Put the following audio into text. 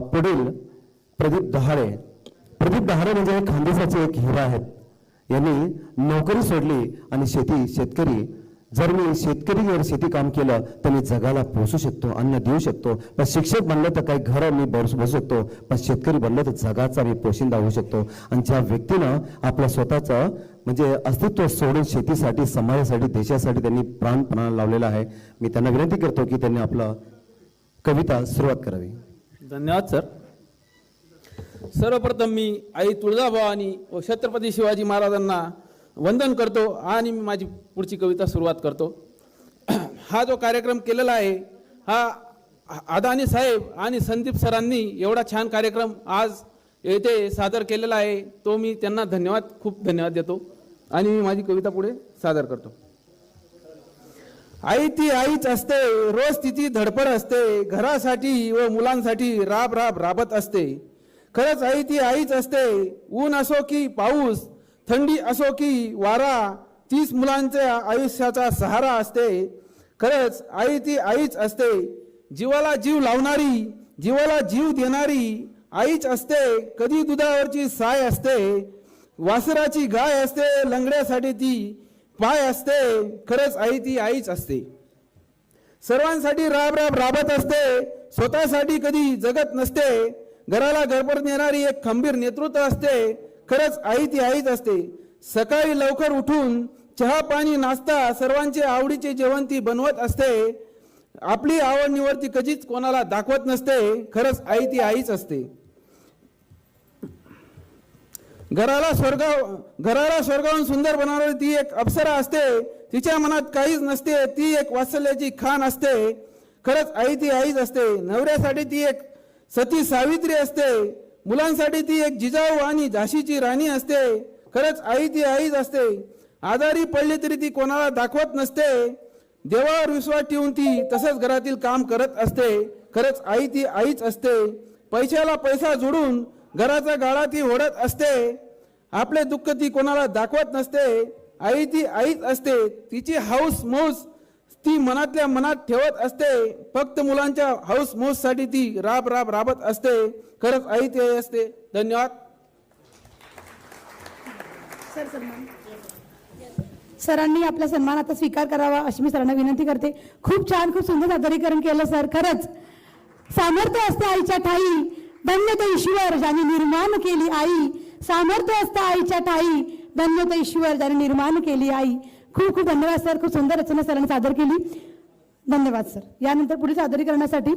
पुढील प्रदीप दहाडे प्रदीप दहाडे म्हणजे हे खानदेशाचे एक हिरा आहेत. यांनी नोकरी सोडली आणि शेती शेतकरी. जर मी शेतकरी जर शेती काम केलं तर मी जगाला पोसू शकतो अन्न देऊ शकतो. पण शिक्षक बनलं तर काही घर मी बस बसू शकतो. पण शेतकरी बनलं तर जगाचा मी पोशिंदा होऊ शकतो. आणि ज्या व्यक्तीनं आपलं स्वतःचं म्हणजे अस्तित्व सोडून शेतीसाठी समाजासाठी देशासाठी त्यांनी प्राणपणा लावलेला आहे मी त्यांना विनंती करतो की त्यांनी आपलं कविता सुरुवात करावी. धन्यवाद सर. सर्वप्रथम मी आई तुळजाभवानी व छत्रपती शिवाजी महाराजांना वंदन करतो आणि मी माझी पुढची कविता सुरुवात करतो. हा जो कार्यक्रम केलेला आहे हा अदानी साहेब आणि संदीप सरांनी एवढा छान कार्यक्रम आज येथे सादर केलेला आहे तो मी त्यांना धन्यवाद खूप धन्यवाद देतो. आणि मी माझी कविता पुढे सादर करतो. आई ती आईच असते रोज तिची धडपड असते घरासाठी व मुलांसाठी राब राब राबत असते. खरंच आई ती आईच असते ऊन असो की पाऊस थंडी असो की वारा तीच मुलांच्या आयुष्याचा सहारा असते. खरंच आई ती आईच असते जीवाला जीव लावणारी जीवाला जीव देणारी आईच असते कधी दुधावरची साय असते वासराची गाय असते लंगड्यासाठी ती पाय असते खरंच आई ती आईच असते. सर्वांसाठी राब राब राबत असते स्वतःसाठी कधी जगत नसते घराला गडबड नेणारी एक खंबीर नेतृत्व असते खरंच आई ती आईच असते. सकाळी लवकर उठून चहा पाणी नाश्ता सर्वांचे आवडीचे जेवण ती बनवत असते. आपली आवड निवड ती कधीच कोणाला दाखवत नसते खरंच आई ती आईच असते. घराला स्वर्ग घराला स्वर्गाहून सुंदर बनवणारी ती एक अप्सरा असते. तिच्या मनात काहीच नसते. ती एक वात्सल्याची खान असते. खरंच आई ती आईच असते. नवऱ्यासाठी ती एक सती सावित्री असते. मुलांसाठी ती एक जिजाऊ आणि झाशीची राणी असते. खरंच आई ती आईच असते. आजारी पडली तरी ती कोणाला दाखवत नसते. देवावर विश्वास ठेवून ती तसंच घरातील काम करत असते. खरंच आई ती आईच असते. पैशाला पैसा जोडून घराचा गाळा ती ओढत असते. आपले दुःख ती कोणाला दाखवत नसते. आई ती आईच असते. तिची हाऊस मौस ती मनातल्या मनात ठेवत असते. फक्त मुलांच्या हाऊस मौससाठी ती राब राब राबत असते. खरंच आई ती असते. धन्यवाद. सरांनी आपला सन्मान आता स्वीकार करावा अशी मी सरांना विनंती करते. खूप छान खूप सुंदर सादरीकरण केलं सर. खरंच सामर्थ्य असते आईच्या ठाई. धन्य तो ईश्वर ज्याने निर्माण केली आई. सामर्थ्य असतं आईच्या ठाई धन्य तो ईश्वर ज्याने निर्माण केली आई. खूप खूप धन्यवाद सर. खूप सुंदर रचना सरांनी सादर केली. धन्यवाद सर. यानंतर पुढील सादरीकरणासाठी